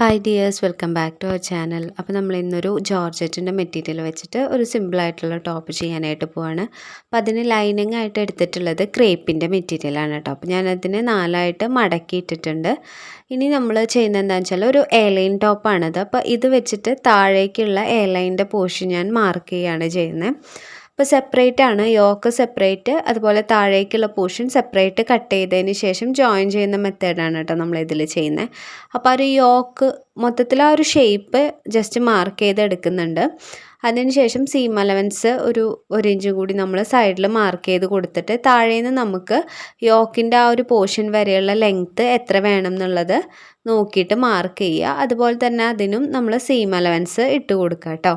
Hi dears welcome back to our channel അപ്പോൾ നമ്മൾ ഇന്നൊരു ജോർജറ്റിന്റെ മെറ്റീരിയൽ വെച്ചിട്ട് ഒരു സിമ്പിളായിട്ടുള്ള ടോപ്പ് ചെയ്യാനായിട്ട് പോവാണ്. അപ്പോൾ അതിന് ലൈനിങ് ആയിട്ട് എടുത്തിട്ടുള്ളത് ക്രേപ്പിന്റെ മെറ്റീരിയലാണ് കേട്ടോ. അപ്പോൾ ഞാനതിന് നാലായിട്ട് മടക്കി ഇട്ടിട്ടുണ്ട് ഇനി നമ്മൾ ചെയ്യുന്നത് എന്താണെന്ന് വെച്ചാൽ ഒരു എയർലൈൻ ടോപ്പാണിത് അപ്പോൾ ഇത് വെച്ചിട്ട് താഴേക്കുള്ള എയർലൈന്റെ പോർഷൻ ഞാൻ മാർക്ക് ചെയ്യുകയാണ് ചെയ്യുന്നത്. അപ്പോൾ സെപ്പറേറ്റ് ആണ് യോക്ക് സെപ്പറേറ്റ് അതുപോലെ താഴേക്കുള്ള പോർഷൻ സെപ്പറേറ്റ് കട്ട് ചെയ്തതിന് ശേഷം ജോയിൻ ചെയ്യുന്ന മെത്തേഡാണ് കേട്ടോ നമ്മൾ ഇതിൽ ചെയ്യുന്നത് അപ്പോൾ ആ ഒരു യോക്ക് മൊത്തത്തിൽ ആ ഒരു ഷേപ്പ് ജസ്റ്റ് മാർക്ക് ചെയ്ത് എടുക്കുന്നുണ്ട് അതിനുശേഷം സീം അലവൻസ് ഒരു ഒരു ഇഞ്ചും കൂടി നമ്മൾ സൈഡിൽ മാർക്ക് ചെയ്ത് കൊടുത്തിട്ട് താഴേന്ന് നമുക്ക് യോക്കിന്റെ ആ ഒരു പോർഷൻ വരെയുള്ള ലെങ്ത്ത് എത്ര വേണം എന്നുള്ളത് നോക്കിയിട്ട് മാർക്ക് ചെയ്യുക. അതുപോലെ തന്നെ അതിനും നമ്മൾ സീം അലവൻസ് ഇട്ട് കൊടുക്കുക കേട്ടോ.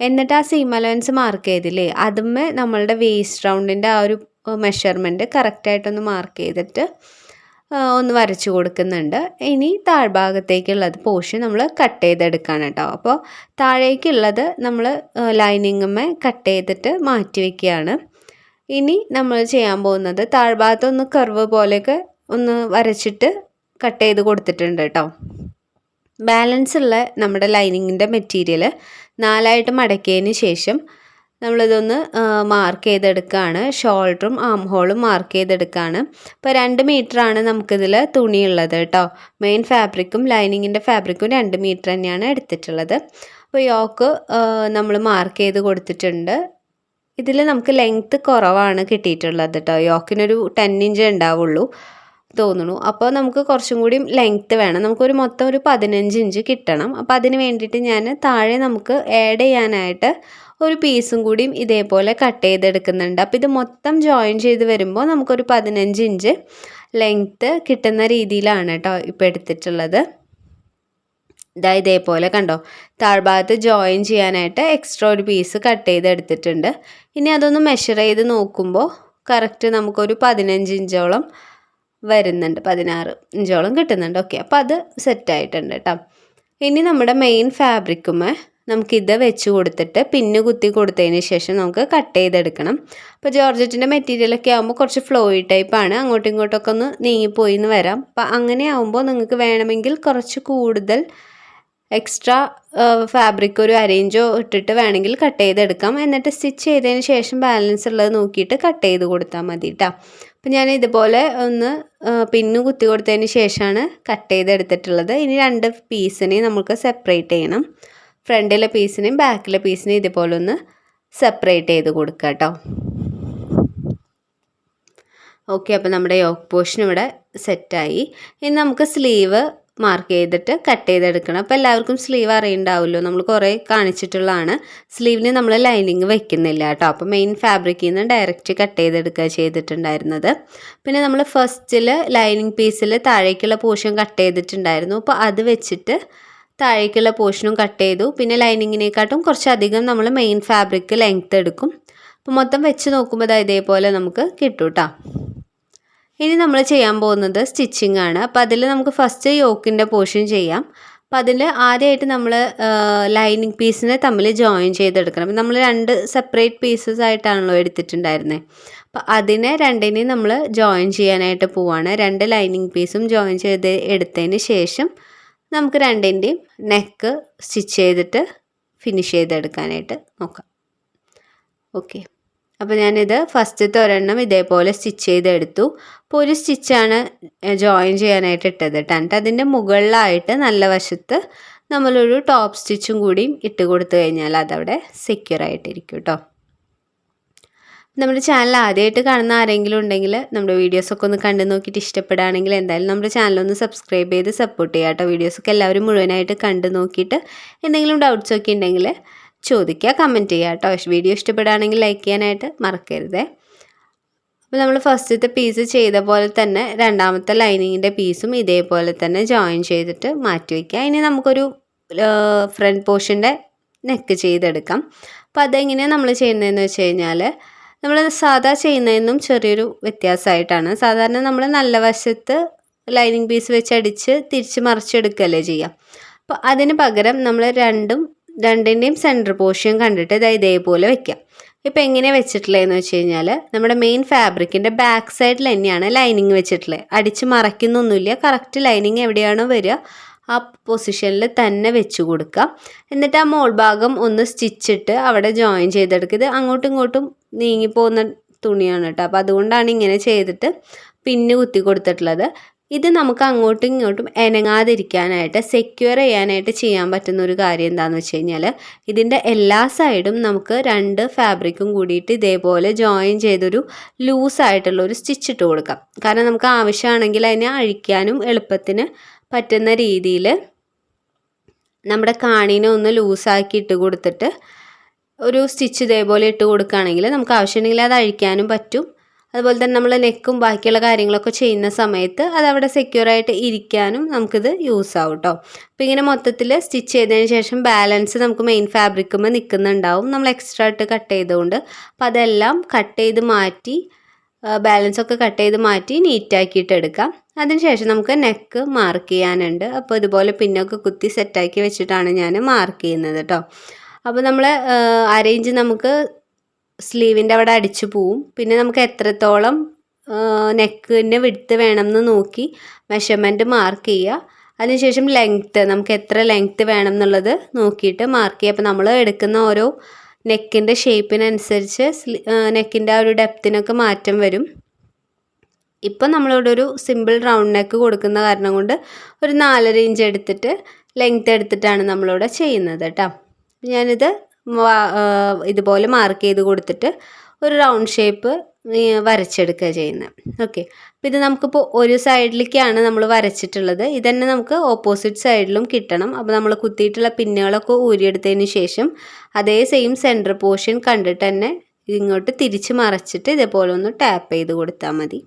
എന്നിട്ട് ആ സീം അലവൻസ് മാർക്ക് ചെയ്തില്ലേ? അതുമ്മേ നമ്മളുടെ വേസ്റ്റ് റൗണ്ടിന്റെ ആ ഒരു മെഷർമെന്റ് കറക്റ്റായിട്ടൊന്ന് മാർക്ക് ചെയ്തിട്ട് ഒന്ന് വരച്ചു കൊടുക്കുന്നുണ്ട്. ഇനി താഴ്ഭാഗത്തേക്കുള്ളത് പോഷൻ നമ്മൾ കട്ട് ചെയ്തെടുക്കാൻ കേട്ടോ അപ്പോൾ താഴേക്കുള്ളത് നമ്മൾ ലൈനിങ്ങുമേ കട്ട് ചെയ്തിട്ട് മാറ്റി വയ്ക്കുകയാണ് ഇനി നമ്മൾ ചെയ്യാൻ പോകുന്നത് താഴ്ഭാഗത്തൊന്ന് കർവ് പോലെയൊക്കെ ഒന്ന് വരച്ചിട്ട് കട്ട് ചെയ്ത് കൊടുത്തിട്ടുണ്ട് കേട്ടോ ബാലൻസ് ഉള്ള നമ്മുടെ ലൈനിങ്ങിന്റെ മെറ്റീരിയൽ നാലായിട്ട് മടക്കിയതിന് ശേഷം നമ്മളിതൊന്ന് മാർക്ക് ചെയ്തെടുക്കുകയാണ് ഷോൾഡറും ആം ഹോളും മാർക്ക് ചെയ്തെടുക്കുകയാണ് ഇപ്പോൾ രണ്ട് മീറ്ററാണ് നമുക്കിതിൽ തുണിയുള്ളത് കേട്ടോ. മെയിൻ ഫാബ്രിക്കും ലൈനിങ്ങിന്റെ ഫാബ്രിക്കും രണ്ട് മീറ്റർ തന്നെയാണ് എടുത്തിട്ടുള്ളത്. അപ്പോൾ യോക്ക് നമ്മൾ മാർക്ക് ചെയ്ത് കൊടുത്തിട്ടുണ്ട്. ഇതിൽ നമുക്ക് ലെങ്ത്ത് കുറവാണ് കിട്ടിയിട്ടുള്ളത് കേട്ടോ. യോക്കിനൊരു ടെൻ ഇഞ്ച് ഉണ്ടാവുള്ളൂ. തോന്നുന്നു. അപ്പോൾ നമുക്ക് കുറച്ചും കൂടി ലെങ്ത്ത് വേണം. നമുക്കൊരു മൊത്തം ഒരു പതിനഞ്ച് ഇഞ്ച് കിട്ടണം. അപ്പോൾ അതിന് വേണ്ടിയിട്ട് ഞാൻ താഴെ നമുക്ക് ആഡ് ചെയ്യാനായിട്ട് ഒരു പീസും കൂടിയും ഇതേപോലെ കട്ട് ചെയ്തെടുക്കുന്നുണ്ട്. അപ്പോൾ ഇത് മൊത്തം ജോയിൻ ചെയ്ത് വരുമ്പോൾ നമുക്കൊരു പതിനഞ്ച് ഇഞ്ച് ലെങ്ത്ത് കിട്ടുന്ന രീതിയിലാണ് കേട്ടോ ഇപ്പോൾ എടുത്തിട്ടുള്ളത്. ഇതാ ഇതേപോലെ കണ്ടോ? താഴ്ഭാഗത്ത് ജോയിൻ ചെയ്യാനായിട്ട് എക്സ്ട്രാ ഒരു പീസ് കട്ട് ചെയ്തെടുത്തിട്ടുണ്ട്. ഇനി അതൊന്ന് മെഷർ ചെയ്ത് നോക്കുമ്പോൾ കറക്റ്റ് നമുക്കൊരു പതിനഞ്ച് ഇഞ്ചോളം വരുന്നുണ്ട് പതിനാറ് ഇഞ്ചോളം കിട്ടുന്നുണ്ട്. ഓക്കെ അപ്പോൾ അത് സെറ്റായിട്ടുണ്ട് കേട്ടോ ഇനി നമ്മുടെ മെയിൻ ഫാബ്രിക്കുമേ നമുക്കിത് വെച്ച് കൊടുത്തിട്ട് പിന്ന് കുത്തി കൊടുത്തതിന് ശേഷം നമുക്ക് കട്ട് ചെയ്തെടുക്കണം. അപ്പോൾ ജോർജറ്റിന്റെ മെറ്റീരിയലൊക്കെ ആകുമ്പോൾ കുറച്ച് ഫ്ലോയി ടൈപ്പാണ് അങ്ങോട്ടും ഇങ്ങോട്ടൊക്കെ ഒന്ന് നീങ്ങിപ്പോയി എന്ന് വരാം. അപ്പോൾ അങ്ങനെ ആകുമ്പോൾ നിങ്ങൾക്ക് വേണമെങ്കിൽ കുറച്ച് കൂടുതൽ എക്സ്ട്രാ ഫാബ്രിക് ഒരു അരേഞ്ചോ ഇട്ടിട്ട് വേണമെങ്കിൽ കട്ട് ചെയ്തെടുക്കാം. എന്നിട്ട് സ്റ്റിച്ച് ചെയ്തതിന് ശേഷം ബാലൻസ് ഉള്ളത് നോക്കിയിട്ട് കട്ട് ചെയ്ത് കൊടുത്താൽ മതി കേട്ടോ അപ്പം ഞാൻ ഇതുപോലെ ഒന്ന് പിന്നു കുത്തി കൊടുത്തതിന് ശേഷമാണ് കട്ട് ചെയ്തെടുത്തിട്ടുള്ളത്. ഇനി രണ്ട് പീസിനെയും നമുക്ക് സെപ്പറേറ്റ് ചെയ്യണം. ഫ്രണ്ടിലെ പീസിനെയും ബാക്കിലെ പീസിനെയും ഇതുപോലെ ഒന്ന് സെപ്പറേറ്റ് ചെയ്ത് കൊടുക്കുക കേട്ടോ. ഓക്കെ അപ്പോൾ നമ്മുടെ യോക്ക് പോർഷൻ ഇവിടെ സെറ്റായി ഇനി നമുക്ക് സ്ലീവ് മാർക്ക് ചെയ്തിട്ട് കട്ട് ചെയ്തെടുക്കണം. അപ്പോൾ എല്ലാവർക്കും സ്ലീവ് അറിയുണ്ടാവുമല്ലോ. നമ്മൾ കുറേ കാണിച്ചിട്ടുള്ളതാണ്. സ്ലീവിന് നമ്മൾ ലൈനിങ് വെക്കുന്നില്ല കേട്ടോ. അപ്പോൾ മെയിൻ ഫാബ്രിക്കിൽ നിന്ന് ഡയറക്റ്റ് കട്ട് ചെയ്തെടുക്കുക ചെയ്തിട്ടുണ്ടായിരുന്നത്. പിന്നെ നമ്മൾ ഫസ്റ്റിൽ ലൈനിങ് പീസിൽ താഴേക്കുള്ള പോർഷൻ കട്ട് ചെയ്തിട്ടുണ്ടായിരുന്നു. അപ്പോൾ അത് വെച്ചിട്ട് താഴേക്കുള്ള പോർഷനും കട്ട് ചെയ്തു. പിന്നെ ലൈനിങ്ങിനെക്കാട്ടും കുറച്ചധികം നമ്മൾ മെയിൻ ഫാബ്രിക്ക് ലെങ്ത്ത് എടുക്കും. അപ്പോൾ മൊത്തം വെച്ച് നോക്കുമ്പോൾ ഇതേപോലെ നമുക്ക് കിട്ടും കേട്ടോ. ഇനി നമ്മൾ ചെയ്യാൻ പോകുന്നത് സ്റ്റിച്ചിങ് ആണ്. അപ്പോൾ അതിൽ നമുക്ക് ഫസ്റ്റ് യോക്കിന്റെ പോർഷൻ ചെയ്യാം. അപ്പോൾ അതിൽ ആദ്യമായിട്ട് നമ്മൾ ലൈനിങ് പീസിനെ തമ്മിൽ ജോയിൻ ചെയ്തെടുക്കണം. നമ്മൾ രണ്ട് സെപ്പറേറ്റ് പീസസ് ആയിട്ടാണല്ലോ എടുത്തിട്ടുണ്ടായിരുന്നത് അപ്പോൾ അതിനെ രണ്ടിനെയും നമ്മൾ ജോയിൻ ചെയ്യാനായിട്ട് പോവാണ്. രണ്ട് ലൈനിങ് പീസും ജോയിൻ ചെയ്ത് എടുത്തതിന് ശേഷം നമുക്ക് രണ്ടിന്റെയും നെക്ക് സ്റ്റിച്ച് ചെയ്തിട്ട് ഫിനിഷ് ചെയ്തെടുക്കാനായിട്ട് നോക്കാം. ഓക്കെ അപ്പോൾ ഞാനിത് ഫസ്റ്റത്തെ ഒരെണ്ണം ഇതേപോലെ സ്റ്റിച്ച് ചെയ്തെടുത്തു. അപ്പോൾ ഒരു സ്റ്റിച്ചാണ് ജോയിൻ ചെയ്യാനായിട്ട് ഇട്ടത് കേട്ടോ എന്നിട്ട് അതിന്റെ മുകളിലായിട്ട് നല്ല വശത്ത് നമ്മളൊരു ടോപ്പ് സ്റ്റിച്ചും കൂടിയും ഇട്ട് കൊടുത്തു കഴിഞ്ഞാൽ അതവിടെ സെക്യൂർ ആയിട്ടിരിക്കും കേട്ടോ നമ്മുടെ ചാനൽ ആദ്യമായിട്ട് കാണുന്ന ആരെങ്കിലും ഉണ്ടെങ്കിൽ നമ്മുടെ വീഡിയോസൊക്കെ ഒന്ന് കണ്ടു നോക്കിയിട്ട് ഇഷ്ടപ്പെടുകയാണെങ്കിൽ എന്തായാലും നമ്മുടെ ചാനൽ ഒന്ന് സബ്സ്ക്രൈബ് ചെയ്ത് സപ്പോർട്ട് ചെയ്യാം കേട്ടോ വീഡിയോസൊക്കെ എല്ലാവരും മുഴുവനായിട്ട് കണ്ടു നോക്കിയിട്ട് എന്തെങ്കിലും ഡൗട്ട്സ് ഒക്കെ ഉണ്ടെങ്കിൽ ചോദിക്കുക കമന്റ് ചെയ്യുക കേട്ടോ. വീഡിയോ ഇഷ്ടപ്പെടുകയാണെങ്കിൽ ലൈക്ക് ചെയ്യാനായിട്ട് മറക്കരുതേ. അപ്പോൾ നമ്മൾ ഫസ്റ്റത്തെ പീസ് ചെയ്ത പോലെ തന്നെ രണ്ടാമത്തെ ലൈനിങ്ങിന്റെ പീസും ഇതേപോലെ തന്നെ ജോയിൻ ചെയ്തിട്ട് മാറ്റി വയ്ക്കുക ഇനി നമുക്കൊരു ഫ്രണ്ട് പോർഷന്റെ നെക്ക് ചെയ്തെടുക്കാം. അപ്പോൾ അതെങ്ങനെയാണ് നമ്മൾ ചെയ്യുന്നതെന്ന് വെച്ച് കഴിഞ്ഞാൽ നമ്മൾ സാധാ ചെയ്യുന്നതിനും ചെറിയൊരു വ്യത്യാസമായിട്ടാണ്. സാധാരണ നമ്മൾ നല്ല വശത്ത് ലൈനിങ് പീസ് വെച്ച് അടിച്ച് തിരിച്ച് മറിച്ചെടുക്കുകയല്ലേ ചെയ്യുക. അപ്പോൾ അതിന് പകരം നമ്മൾ രണ്ടും രണ്ടിന്റെയും സെന്റർ പോർഷൻ കണ്ടിട്ട് ഇതാ ഇതേപോലെ വെക്കാം. ഇപ്പം എങ്ങനെ വെച്ചിട്ടുള്ളതെന്ന് വെച്ച് കഴിഞ്ഞാൽ നമ്മുടെ മെയിൻ ഫാബ്രിക്കിന്റെ ബാക്ക് സൈഡിൽ തന്നെയാണ് ലൈനിങ് വെച്ചിട്ടുള്ളത്. അടിച്ച് മറയ്ക്കുന്നൊന്നുമില്ല കറക്റ്റ് ലൈനിങ് എവിടെയാണോ വരിക ആ പൊസിഷനിൽ തന്നെ വെച്ച് കൊടുക്കുക. എന്നിട്ട് ആ മോൾ ഭാഗം ഒന്ന് സ്റ്റിച്ചിട്ട് അവിടെ ജോയിൻ ചെയ്തെടുക്കുക. ഇത് അങ്ങോട്ടും ഇങ്ങോട്ടും നീങ്ങിപ്പോകുന്ന തുണിയാണ് കേട്ടോ. അപ്പോൾ അതുകൊണ്ടാണ് ഇങ്ങനെ ചെയ്തിട്ട് പിന്ന് കുത്തി കൊടുത്തിട്ടുള്ളത്. ഇത് നമുക്ക് അങ്ങോട്ടും ഇങ്ങോട്ടും എനങ്ങാതിരിക്കാനായിട്ട് സെക്യൂർ ചെയ്യാനായിട്ട് ചെയ്യാൻ പറ്റുന്ന ഒരു കാര്യം എന്താണെന്ന് വെച്ച് കഴിഞ്ഞാൽ ഇതിന്റെ എല്ലാ സൈഡും നമുക്ക് രണ്ട് ഫാബ്രിക്കും കൂടിയിട്ട് ഇതേപോലെ ജോയിൻ ചെയ്തൊരു ലൂസായിട്ടുള്ള ഒരു സ്റ്റിച്ച് ഇട്ട് കൊടുക്കാം. കാരണം നമുക്ക് ആവശ്യമാണെങ്കിൽ അതിനെ അഴിക്കാനും എളുപ്പത്തിന് പറ്റുന്ന രീതിയിൽ നമ്മുടെ കാണിനെ ഒന്ന് ലൂസാക്കി ഇട്ട് കൊടുത്തിട്ട് ഒരു സ്റ്റിച്ച് ഇതേപോലെ ഇട്ട് കൊടുക്കുകയാണെങ്കിൽ നമുക്ക് ആവശ്യമുണ്ടെങ്കിൽ അത് അഴിക്കാനും പറ്റും. അതുപോലെ തന്നെ നമ്മൾ നെക്കും ബാക്കിയുള്ള കാര്യങ്ങളൊക്കെ ചെയ്യുന്ന സമയത്ത് അതവിടെ സെക്യൂർ ആയിട്ട് ഇരിക്കാനും നമുക്കിത് യൂസ് ആവും കേട്ടോ അപ്പോൾ ഇങ്ങനെ മൊത്തത്തിൽ സ്റ്റിച്ച് ചെയ്തതിന് ശേഷം ബാലൻസ് നമുക്ക് മെയിൻ ഫാബ്രിക്കുമ്പോൾ നിൽക്കുന്നുണ്ടാവും നമ്മൾ എക്സ്ട്രാ ആയിട്ട് കട്ട് ചെയ്തുകൊണ്ട് അപ്പോൾ അതെല്ലാം കട്ട് ചെയ്ത് മാറ്റി ബാലൻസ് ഒക്കെ കട്ട് ചെയ്ത് മാറ്റി നീറ്റാക്കിയിട്ട് എടുക്കാം. അതിനുശേഷം നമുക്ക് നെക്ക് മാർക്ക് ചെയ്യാനുണ്ട്. അപ്പോൾ ഇതുപോലെ പിന്നൊക്കെ കുത്തി സെറ്റാക്കി വെച്ചിട്ടാണ് ഞാൻ മാർക്ക് ചെയ്യുന്നത് കേട്ടോ അപ്പോൾ നമ്മൾ അരേഞ്ച് നമുക്ക് സ്ലീവിന്റെ അവിടെ അടിച്ചു പോവും. പിന്നെ നമുക്ക് എത്രത്തോളം നെക്കിന്റെ വിടുത്ത് വേണം എന്ന് നോക്കി മെഷർമെന്റ് മാർക്ക് ചെയ്യുക. അതിനുശേഷം ലെങ്ത്ത് നമുക്ക് എത്ര ലെങ്ത്ത് വേണം എന്നുള്ളത് നോക്കിയിട്ട് മാർക്ക് ചെയ്യുക. അപ്പോൾ നമ്മൾ എടുക്കുന്ന ഓരോ നെക്കിന്റെ ഷേപ്പിനനുസരിച്ച് നെക്കിന്റെ ആ ഒരു ഡെപ്തിനൊക്കെ മാറ്റം വരും. ഇപ്പം നമ്മളിവിടെ ഒരു സിമ്പിൾ റൗണ്ട് നെക്ക് കൊടുക്കുന്ന കാരണം കൊണ്ട് ഒരു നാലര ഇഞ്ച് എടുത്തിട്ട് ലെങ്ത്ത് എടുത്തിട്ടാണ് നമ്മളിവിടെ ചെയ്യുന്നത് കേട്ടോ. ഞാനിത് ഇതുപോലെ മാർക്ക് ചെയ്ത് കൊടുത്തിട്ട് ഒരു റൗണ്ട് ഷേപ്പ് വരച്ചെടുക്കുക ചെയ്യുന്നത് ഓക്കെ അപ്പോൾ ഇത് നമുക്കിപ്പോൾ ഒരു സൈഡിലേക്കാണ് നമ്മൾ വരച്ചിട്ടുള്ളത്. ഇതന്നെ നമുക്ക് ഓപ്പോസിറ്റ് സൈഡിലും കിട്ടണം. അപ്പോൾ നമ്മൾ കുത്തിയിട്ടുള്ള പിന്നുകളൊക്കെ ഊരിയെടുത്തതിന് ശേഷം അതേ സെയിം സെന്റർ പോർഷൻ കണ്ടിട്ട് തന്നെ ഇങ്ങോട്ട് തിരിച്ച് മറച്ചിട്ട് ഇതേപോലെ ഒന്ന് ടാപ്പ് ചെയ്ത് കൊടുത്താൽ മതി.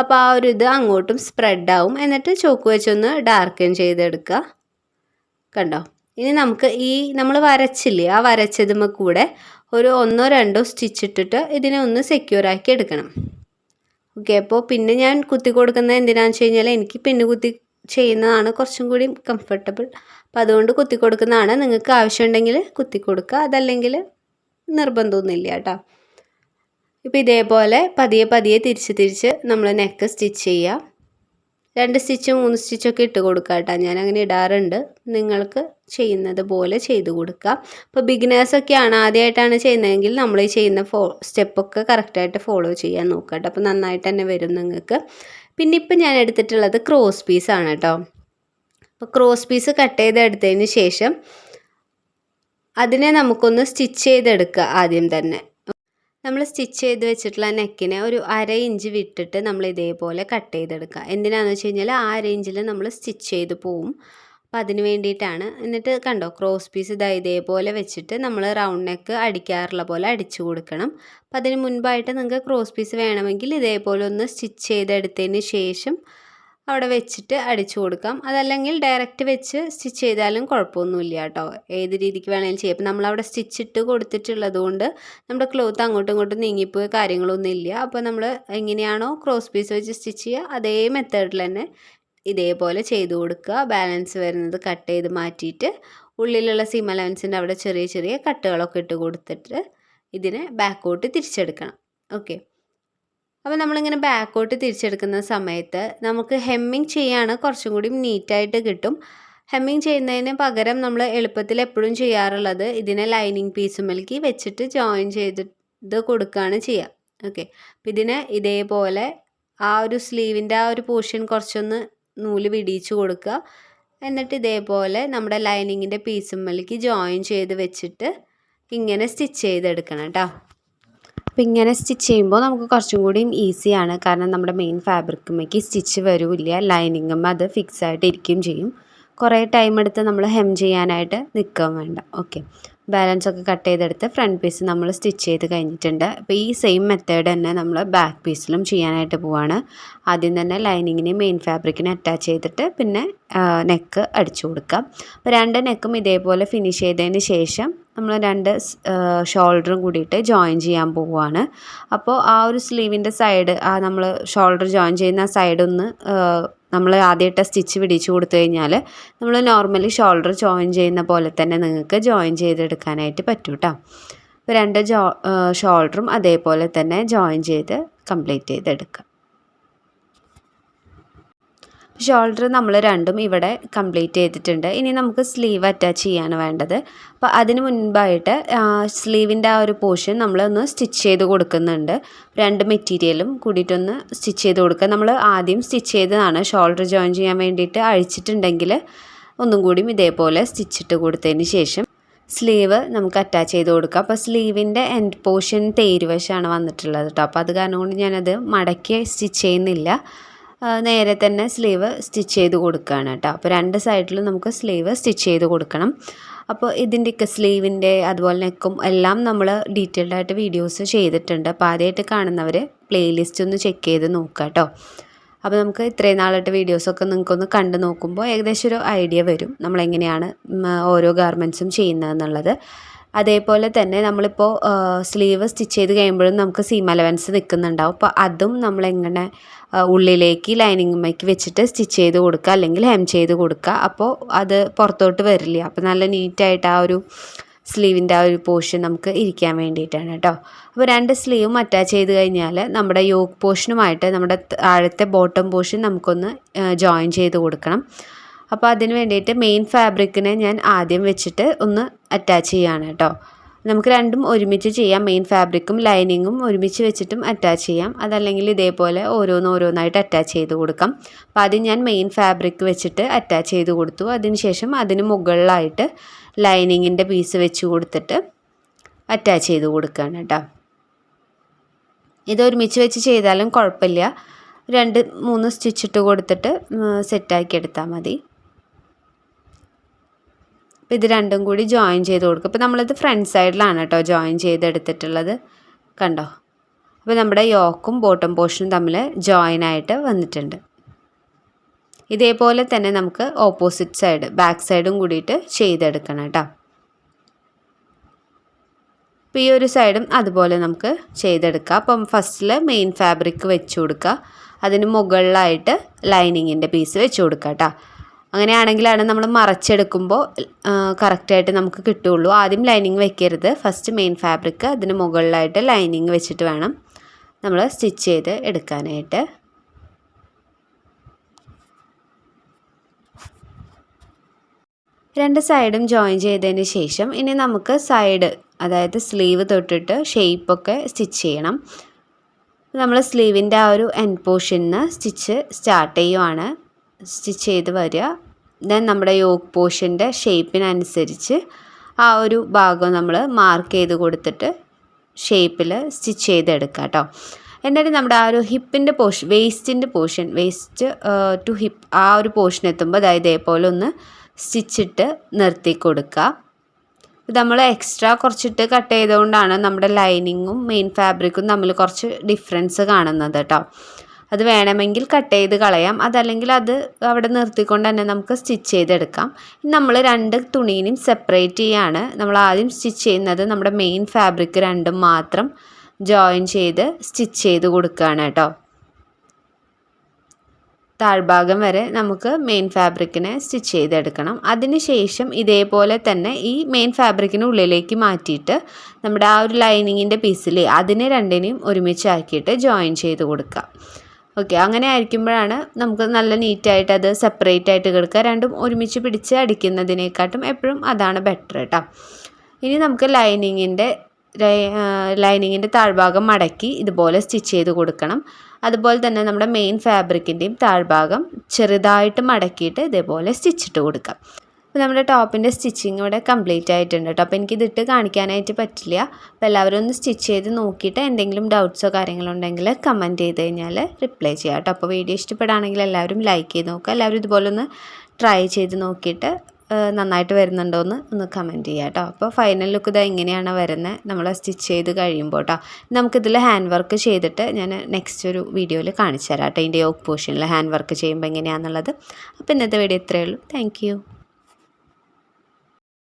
അപ്പോൾ ആ ഒരു ഇത് അങ്ങോട്ടും സ്പ്രെഡ് ആവും. എന്നിട്ട് ചോക്ക് വെച്ചൊന്ന് ഡാർക്കൻ ചെയ്തെടുക്കുക. കണ്ടോ? ഇനി നമുക്ക് ഈ നമ്മൾ വരച്ചില്ലേ ആ വരച്ചതുമ്മ കൂടെ ഒരു ഒന്നോ രണ്ടോ സ്റ്റിച്ച് ഇട്ടിട്ട് ഇതിനെ ഒന്ന് സെക്യൂർ ആക്കി എടുക്കണം. ഓക്കെ അപ്പോൾ പിന്നെ ഞാൻ കുത്തി കൊടുക്കുന്നത് എന്തിനാണെന്ന് വെച്ച് കഴിഞ്ഞാൽ എനിക്ക് പിന്നെ കുത്തി ചെയ്യുന്നതാണ് കുറച്ചും കൂടി കംഫർട്ടബിൾ അപ്പം അതുകൊണ്ട് കുത്തി കൊടുക്കുന്നതാണ്. നിങ്ങൾക്ക് ആവശ്യമുണ്ടെങ്കിൽ കുത്തി കൊടുക്കുക അതല്ലെങ്കിൽ നിർബന്ധമൊന്നുമില്ല കേട്ടോ. ഇപ്പോൾ ഇതേപോലെ പതിയെ പതിയെ തിരിച്ച് തിരിച്ച് നമ്മൾ നെക്ക് സ്റ്റിച്ച് ചെയ്യുക. രണ്ട് സ്റ്റിച്ച് മൂന്ന് സ്റ്റിച്ചൊക്കെ ഇട്ട് കൊടുക്കുക കേട്ടോ ഞാൻ അങ്ങനെ ഇടാറുണ്ട്. നിങ്ങൾക്ക് ചെയ്യുന്നത് പോലെ ചെയ്ത് കൊടുക്കുക ഇപ്പോൾ ബിഗിനേഴ്സൊക്കെയാണ് ആദ്യമായിട്ടാണ് ചെയ്യുന്നതെങ്കിൽ നമ്മൾ ഈ ചെയ്യുന്ന ഫോ സ്റ്റെപ്പൊക്കെ കറക്റ്റായിട്ട് ഫോളോ ചെയ്യാൻ നോക്കുക കേട്ടോ അപ്പോൾ നന്നായിട്ട് തന്നെ വരും നിങ്ങൾക്ക്. പിന്നെ ഇപ്പം ഞാൻ എടുത്തിട്ടുള്ളത് ക്രോസ് പീസാണ് കേട്ടോ. അപ്പോൾ ക്രോസ് പീസ് കട്ട് ചെയ്തെടുത്തതിന് ശേഷം അതിനെ നമുക്കൊന്ന് സ്റ്റിച്ച് ചെയ്തെടുക്കുക ആദ്യം തന്നെ. നമ്മൾ സ്റ്റിച്ച് ചെയ്ത് വെച്ചിട്ടുള്ള നെക്കിനെ ഒരു അര ഇഞ്ച് വിട്ടിട്ട് നമ്മൾ ഇതേപോലെ കട്ട് ചെയ്തെടുക്കുക. എന്തിനാണെന്ന് വെച്ച് കഴിഞ്ഞാൽ ആ അര ഇഞ്ചിൽ നമ്മൾ സ്റ്റിച്ച് ചെയ്ത് പോവും. അപ്പം അതിന് വേണ്ടിയിട്ടാണ്. എന്നിട്ട് കണ്ടോ ക്രോസ് പീസ് ഇതാ ഇതേപോലെ വെച്ചിട്ട് നമ്മൾ റൗണ്ട് നെക്ക് അടിക്കാറുള്ള പോലെ അടിച്ചു കൊടുക്കണം. അപ്പം അതിന് മുൻപായിട്ട് നിങ്ങൾക്ക് ക്രോസ് പീസ് വേണമെങ്കിൽ ഇതേപോലെ ഒന്ന് സ്റ്റിച്ച് ചെയ്തെടുത്തതിന് ശേഷം അവിടെ വെച്ചിട്ട് അടിച്ചു കൊടുക്കാം. അതല്ലെങ്കിൽ ഡയറക്റ്റ് വെച്ച് സ്റ്റിച്ച് ചെയ്താലും കുഴപ്പമൊന്നുമില്ല കേട്ടോ. ഏത് രീതിക്ക് വേണമെങ്കിലും ചെയ്യാം. അപ്പം നമ്മളവിടെ സ്റ്റിച്ച് ഇട്ട് കൊടുത്തിട്ടുള്ളത് കൊണ്ട് നമ്മുടെ ക്ലോത്ത് അങ്ങോട്ടും ഇങ്ങോട്ടും നീങ്ങിപ്പോയ കാര്യങ്ങളൊന്നും ഇല്ല. അപ്പോൾ നമ്മൾ എങ്ങനെയാണോ ക്രോസ് പീസ് വെച്ച് സ്റ്റിച്ച് ചെയ്യുക അതേ മെത്തേഡിൽ തന്നെ ഇതേപോലെ ചെയ്തു കൊടുക്കുക. ബാലൻസ് വരുന്നത് കട്ട് ചെയ്ത് മാറ്റിയിട്ട് ഉള്ളിലുള്ള സീം അലവൻസിന്റെ അവിടെ ചെറിയ ചെറിയ കട്ടുകളൊക്കെ ഇട്ട് കൊടുത്തിട്ട് ഇതിനെ ബാക്കോട്ട് തിരിച്ചെടുക്കണം. ഓക്കെ അപ്പോൾ നമ്മളിങ്ങനെ ബാക്കോട്ട് തിരിച്ചെടുക്കുന്ന സമയത്ത് നമുക്ക് ഹെമ്മിങ് ചെയ്യാണ് കുറച്ചും കൂടി നീറ്റായിട്ട് കിട്ടും. ഹെമ്മിങ് ചെയ്യുന്നതിന് പകരം നമ്മൾ എളുപ്പത്തിൽ എപ്പോഴും ചെയ്യാറുള്ളത് ഇതിനെ ലൈനിങ് പീസുമേലേക്ക് വെച്ചിട്ട് ജോയിൻ ചെയ്ത് കൊടുക്കുകയാണ് ചെയ്യുക. ഓക്കെ. അപ്പം ഇതിന് ഇതേപോലെ ആ ഒരു സ്ലീവിന്റെ ആ ഒരു പോർഷൻ കുറച്ചൊന്ന് നൂൽ വിടിയിച്ച് കൊടുക്കുക. എന്നിട്ട് ഇതേപോലെ നമ്മുടെ ലൈനിങ്ങിന്റെ പീസുമേലേക്ക് ജോയിൻ ചെയ്ത് വെച്ചിട്ട് ഇങ്ങനെ സ്റ്റിച്ച് ചെയ്തെടുക്കണം കേട്ടോ. അപ്പോൾ ഇങ്ങനെ സ്റ്റിച്ച് ചെയ്യുമ്പോൾ നമുക്ക് കുറച്ചും കൂടിയും ഈസിയാണ്. കാരണം നമ്മുടെ മെയിൻ ഫാബ്രിക്കുമ്മേക്ക് സ്റ്റിച്ച് വരില്ല. ലൈനിങ്ങും അത് ഫിക്സ് ആയിട്ട് ഇരിക്കുകയും ചെയ്യും. കുറേ ടൈം എടുത്ത് നമ്മൾ ഹെം ചെയ്യാനായിട്ട് നിൽക്കുകയും വേണ്ട. ഓക്കെ ബാലൻസ് ഒക്കെ കട്ട് ചെയ്തെടുത്ത് ഫ്രണ്ട് പീസ് നമ്മൾ സ്റ്റിച്ച് ചെയ്ത് കഴിഞ്ഞിട്ടുണ്ട്. അപ്പോൾ ഈ സെയിം മെത്തേഡ് തന്നെ നമ്മൾ ബാക്ക് പീസിലും ചെയ്യാനായിട്ട് പോവാണ്. ആദ്യം തന്നെ ലൈനിങ്ങിനെ മെയിൻ ഫാബ്രിക്കിനെ അറ്റാച്ച് ചെയ്തിട്ട് പിന്നെ നെക്ക് അടിച്ചു കൊടുക്കാം. അപ്പോൾ രണ്ട് നെക്കും ഇതേപോലെ ഫിനിഷ് ചെയ്തതിന് ശേഷം നമ്മൾ രണ്ട് ഷോൾഡറും കൂടിയിട്ട് ജോയിൻ ചെയ്യാൻ പോവുകയാണ് അപ്പോൾ ആ ഒരു സ്ലീവിന്റെ സൈഡ് ആ നമ്മൾ ഷോൾഡർ ജോയിൻ ചെയ്യുന്ന സൈഡ് ഒന്ന് നമ്മൾ ആദ്യമായിട്ട് സ്റ്റിച്ച് പിടിച്ചു കൊടുത്തു കഴിഞ്ഞാൽ നമ്മൾ നോർമലി ഷോൾഡർ ജോയിൻ ചെയ്യുന്ന പോലെ തന്നെ നിങ്ങൾക്ക് ജോയിൻ ചെയ്തെടുക്കാനായിട്ട് പറ്റും കേട്ടോ അപ്പോൾ രണ്ട് ജോ ഷോൾഡറും അതേപോലെ തന്നെ ജോയിൻ ചെയ്ത് കംപ്ലീറ്റ് ചെയ്തെടുക്കുക ഷോൾഡർ നമ്മൾ രണ്ടും ഇവിടെ കംപ്ലീറ്റ് ചെയ്തിട്ടുണ്ട്. ഇനി നമുക്ക് സ്ലീവ് അറ്റാച്ച് ചെയ്യാണ് വേണ്ടത്. അപ്പോൾ അതിന് മുൻപായിട്ട് സ്ലീവിന്റെ ആ ഒരു പോർഷൻ നമ്മളൊന്ന് സ്റ്റിച്ച് ചെയ്ത് കൊടുക്കുന്നുണ്ട്. രണ്ട് മെറ്റീരിയലും കൂടിയിട്ടൊന്ന് സ്റ്റിച്ച് ചെയ്ത് കൊടുക്കുക. നമ്മൾ ആദ്യം സ്റ്റിച്ച് ചെയ്തതാണ്. ഷോൾഡർ ജോയിൻ ചെയ്യാൻ വേണ്ടിയിട്ട് അഴിച്ചിട്ടുണ്ടെങ്കിൽ ഒന്നും കൂടിയും ഇതേപോലെ സ്റ്റിച്ചിട്ട് കൊടുത്തതിന് ശേഷം സ്ലീവ് നമുക്ക് അറ്റാച്ച് ചെയ്ത് കൊടുക്കാം. അപ്പോൾ സ്ലീവിന്റെ എൻഡ് പോർഷൻ തേരുവശമാണ് വന്നിട്ടുള്ളത് കേട്ടോ അപ്പോൾ അത് കാരണം കൊണ്ട് ഞാനത് മടക്കി സ്റ്റിച്ച് ചെയ്യുന്നില്ല. നേരെ തന്നെ സ്ലീവ് സ്റ്റിച്ച് ചെയ്ത് കൊടുക്കുകയാണ് കേട്ടോ. അപ്പോൾ രണ്ട് സൈഡിലും നമുക്ക് സ്ലീവ് സ്റ്റിച്ച് ചെയ്ത് കൊടുക്കണം. അപ്പോൾ ഇതിന്റെയൊക്കെ സ്ലീവിന്റെ അതുപോലെ നെക്കും എല്ലാം നമ്മൾ ഡീറ്റെയിൽഡ് ആയിട്ട് വീഡിയോസ് ചെയ്തിട്ടുണ്ട്. അപ്പോൾ ആദ്യമായിട്ട് കാണുന്നവർ പ്ലേലിസ്റ്റ് ഒന്ന് ചെക്ക് ചെയ്ത് നോക്കുക കേട്ടോ. അപ്പോൾ നമുക്ക് ഇത്രയും നാളായിട്ട് വീഡിയോസൊക്കെ നിങ്ങൾക്കൊന്ന് കണ്ടു നോക്കുമ്പോൾ ഏകദേശം ഒരു ഐഡിയ വരും. നമ്മളെങ്ങനെയാണ് ഓരോ ഗാർമെന്റ്സും ചെയ്യുന്നതെന്നുള്ളത് അതേപോലെ തന്നെ നമ്മളിപ്പോൾ സ്ലീവ് സ്റ്റിച്ച് ചെയ്ത് കഴിയുമ്പോഴും നമുക്ക് സീം അലവൻസ് നിൽക്കുന്നുണ്ടാവും അപ്പോൾ അതും നമ്മളെങ്ങനെ ഉള്ളിലേക്ക് ലൈനിങ്ങുമേക്ക് വെച്ചിട്ട് സ്റ്റിച്ച് ചെയ്ത് കൊടുക്കുക അല്ലെങ്കിൽ ഹെം ചെയ്ത് കൊടുക്കുക അപ്പോൾ അത് പുറത്തോട്ട് വരില്ല. അപ്പോൾ നല്ല നീറ്റായിട്ട് ആ ഒരു സ്ലീവിന്റെ ആ ഒരു പോർഷൻ നമുക്ക് ഇരിക്കാൻ വേണ്ടിയിട്ടാണ് കേട്ടോ. അപ്പോൾ രണ്ട് സ്ലീവും അറ്റാച്ച് ചെയ്ത് കഴിഞ്ഞാൽ നമ്മുടെ യോക്ക് പോർഷനുമായിട്ട് നമ്മുടെ താഴത്തെ ബോട്ടം പോർഷൻ നമുക്കൊന്ന് ജോയിൻ ചെയ്ത് കൊടുക്കണം. അപ്പോൾ അതിന് വേണ്ടിയിട്ട് മെയിൻ ഫാബ്രിക്കിനെ ഞാൻ ആദ്യം വെച്ചിട്ട് ഒന്ന് അറ്റാച്ച് ചെയ്യാണ് കേട്ടോ നമുക്ക് രണ്ടും ഒരുമിച്ച് ചെയ്യാം. മെയിൻ ഫാബ്രിക്കും ലൈനിങ്ങും ഒരുമിച്ച് വെച്ചിട്ടും അറ്റാച്ച് ചെയ്യാം. അതല്ലെങ്കിൽ ഇതേപോലെ ഓരോന്ന് ഓരോന്നായിട്ട് അറ്റാച്ച് ചെയ്ത് കൊടുക്കാം. അപ്പോൾ ആദ്യം ഞാൻ മെയിൻ ഫാബ്രിക് വെച്ചിട്ട് അറ്റാച്ച് ചെയ്ത് കൊടുത്തു. അതിനുശേഷം അതിന് മുകളിലായിട്ട് ലൈനിങ്ങിന്റെ പീസ് വെച്ച് കൊടുത്തിട്ട് അറ്റാച്ച് ചെയ്ത് കൊടുക്കുകയാണ് കേട്ടോ ഇത് ഒരുമിച്ച് വെച്ച് ചെയ്താലും കുഴപ്പമില്ല. രണ്ട് മൂന്ന് സ്റ്റിച്ചിട്ട് കൊടുത്തിട്ട് സെറ്റാക്കി എടുത്താൽ മതി. അപ്പോൾ ഇത് രണ്ടും കൂടി ജോയിൻ ചെയ്ത് കൊടുക്കും. അപ്പോൾ നമ്മളിത് ഫ്രണ്ട് സൈഡിലാണ് കേട്ടോ ജോയിൻ ചെയ്തെടുത്തിട്ടുള്ളത്. കണ്ടോ? അപ്പോൾ നമ്മുടെ യോക്കും ബോട്ടം പോർഷനും തമ്മിൽ ജോയിൻ ആയിട്ട് വന്നിട്ടുണ്ട്. ഇതേപോലെ തന്നെ നമുക്ക് ഓപ്പോസിറ്റ് സൈഡ് ബാക്ക് സൈഡും കൂടിയിട്ട് ചെയ്തെടുക്കണം കേട്ടോ. അപ്പോൾ ഈ ഒരു സൈഡും അതുപോലെ നമുക്ക് ചെയ്തെടുക്കാം. അപ്പം ഫസ്റ്റിൽ മെയിൻ ഫാബ്രിക് വെച്ച് കൊടുക്കുക. അതിന് മുകളിലായിട്ട് ലൈനിങ്ങിന്റെ പീസ് വെച്ച് കൊടുക്കുക കേട്ടോ. അങ്ങനെയാണെങ്കിലാണ് നമ്മൾ മറച്ചെടുക്കുമ്പോൾ കറക്റ്റായിട്ട് നമുക്ക് കിട്ടുകയുള്ളൂ. ആദ്യം ലൈനിങ് വെക്കരുത്. ഫസ്റ്റ് മെയിൻ ഫാബ്രിക് അതിന് മുകളിലായിട്ട് ലൈനിങ് വെച്ചിട്ട് വേണം നമ്മൾ സ്റ്റിച്ച് ചെയ്ത് എടുക്കാനായിട്ട്. രണ്ട് സൈഡും ജോയിൻ ചെയ്തതിന് ശേഷം ഇനി നമുക്ക് സൈഡ് അതായത് സ്ലീവ് തൊട്ടിട്ട് ഷേപ്പൊക്കെ സ്റ്റിച്ച് ചെയ്യണം. നമ്മൾ സ്ലീവിന്റെ ആ ഒരു എൻഡ് പോർഷനിൽ സ്റ്റിച്ച് സ്റ്റാർട്ട് ചെയ്യുവാണ്. സ്റ്റിച്ച് ചെയ്ത് വരിക. ദെൻ നമ്മുടെ യോക്ക് പോർഷന്റെ ഷേപ്പിനനുസരിച്ച് ആ ഒരു ഭാഗം നമ്മൾ മാർക്ക് ചെയ്ത് കൊടുത്തിട്ട് ഷേപ്പിൽ സ്റ്റിച്ച് ചെയ്തെടുക്കുക കേട്ടോ എന്നിട്ട് നമ്മുടെ ആ ഒരു ഹിപ്പിന്റെ പോർഷൻ വേസ്റ്റിന്റെ പോർഷൻ വേസ്റ്റ് ടു ഹിപ്പ് ആ ഒരു പോർഷൻ എത്തുമ്പോൾ അതായത് ഇതേപോലെ ഒന്ന് സ്റ്റിച്ചിട്ട് നിർത്തി കൊടുക്കുക. ഇത് നമ്മൾ എക്സ്ട്രാ കുറച്ചിട്ട് കട്ട് ചെയ്തുകൊണ്ടാണ് നമ്മുടെ ലൈനിങ്ങും മെയിൻ ഫാബ്രിക്കും തമ്മിൽ കുറച്ച് ഡിഫറൻസ് കാണുന്നത് കേട്ടോ അത് വേണമെങ്കിൽ കട്ട് ചെയ്ത് കളയാം. അതല്ലെങ്കിൽ അത് അവിടെ നിർത്തിക്കൊണ്ട് തന്നെ നമുക്ക് സ്റ്റിച്ച് ചെയ്തെടുക്കാം. നമ്മൾ രണ്ട് തുണീനും സെപ്പറേറ്റ് ചെയ്യാണ്. നമ്മൾ ആദ്യം സ്റ്റിച്ച് ചെയ്യുന്നത് നമ്മുടെ മെയിൻ ഫാബ്രിക് രണ്ടും മാത്രം ജോയിൻ ചെയ്ത് സ്റ്റിച്ച് ചെയ്ത് കൊടുക്കുകയാണ് കേട്ടോ. താഴ്ഭാഗം വരെ നമുക്ക് മെയിൻ ഫാബ്രിക്കിനെ സ്റ്റിച്ച് ചെയ്തെടുക്കണം. അതിനുശേഷം ഇതേപോലെ തന്നെ ഈ മെയിൻ ഫാബ്രിക്കിന് ഉള്ളിലേക്ക് മാറ്റിയിട്ട് നമ്മുടെ ആ ഒരു ലൈനിങ്ങിന്റെ പീസിൽ അതിനെ രണ്ടിനെയും ഒരുമിച്ചാക്കിയിട്ട് ജോയിൻ ചെയ്ത് കൊടുക്കുക. ഓക്കെ അങ്ങനെ ആയിരിക്കുമ്പോഴാണ് നമുക്ക് നല്ല നീറ്റായിട്ട് അത് സെപ്പറേറ്റ് ആയിട്ട് കിടക്കുക. രണ്ടും ഒരുമിച്ച് പിടിച്ച് അടിക്കുന്നതിനേക്കാട്ടും എപ്പോഴും അതാണ് ബെറ്റർ കേട്ടോ ഇനി നമുക്ക് ലൈനിങ്ങിന്റെ ലൈനിങ്ങിന്റെ താഴ്ഭാഗം മടക്കി ഇതുപോലെ സ്റ്റിച്ച് ചെയ്ത് കൊടുക്കണം. അതുപോലെ തന്നെ നമ്മുടെ മെയിൻ ഫാബ്രിക്കിന്റെയും താഴ്ഭാഗം ചെറുതായിട്ട് മടക്കിയിട്ട് ഇതേപോലെ സ്റ്റിച്ചിട്ട് കൊടുക്കാം. അപ്പോൾ നമ്മുടെ ടോപ്പിന്റെ സ്റ്റിച്ചിങ് ഇവിടെ കംപ്ലീറ്റ് ആയിട്ടുണ്ട് കേട്ടോ. അപ്പോൾ എനിക്കിതിട്ട് കാണിക്കാനായിട്ട് പറ്റില്ല. അപ്പോൾ എല്ലാവരും ഒന്ന് സ്റ്റിച്ച് ചെയ്ത് നോക്കിയിട്ട് എന്തെങ്കിലും ഡൗട്ട്സോ കാര്യങ്ങളോ ഉണ്ടെങ്കിൽ കമന്റ് ചെയ്ത് കഴിഞ്ഞാൽ റിപ്ലൈ ചെയ്യാം കേട്ടോ. അപ്പോൾ വീഡിയോ ഇഷ്ടപ്പെടുകയാണെങ്കിൽ എല്ലാവരും ലൈക്ക് ചെയ്ത് നോക്കുക. എല്ലാവരും ഇതുപോലെ ഒന്ന് ട്രൈ ചെയ്ത് നോക്കിയിട്ട് നന്നായിട്ട് വരുന്നുണ്ടോ എന്ന് ഒന്ന് കമന്റ് ചെയ്യുക കേട്ടോ. അപ്പോൾ ഫൈനൽ ലുക്ക് ഇതാ എങ്ങനെയാണ് വരുന്നത്. നമ്മൾ സ്റ്റിച്ച് ചെയ്ത് കഴിയുമ്പോൾ കേട്ടോ. നമുക്കിതിൽ ഹാൻഡ് വർക്ക് ചെയ്തിട്ട് ഞാൻ നെക്സ്റ്റ് ഒരു വീഡിയോയിൽ കാണിച്ചു തരാം കേട്ടോ. ഇതിന്റെ യോക്ക് പോർഷനിൽ ഹാൻഡ് വർക്ക് ചെയ്യുമ്പോൾ എങ്ങനെയാണെന്നുള്ളത് അപ്പോൾ ഇന്നത്തെ വീഡിയോ ഇത്രയേ ഉള്ളൂ. താങ്ക്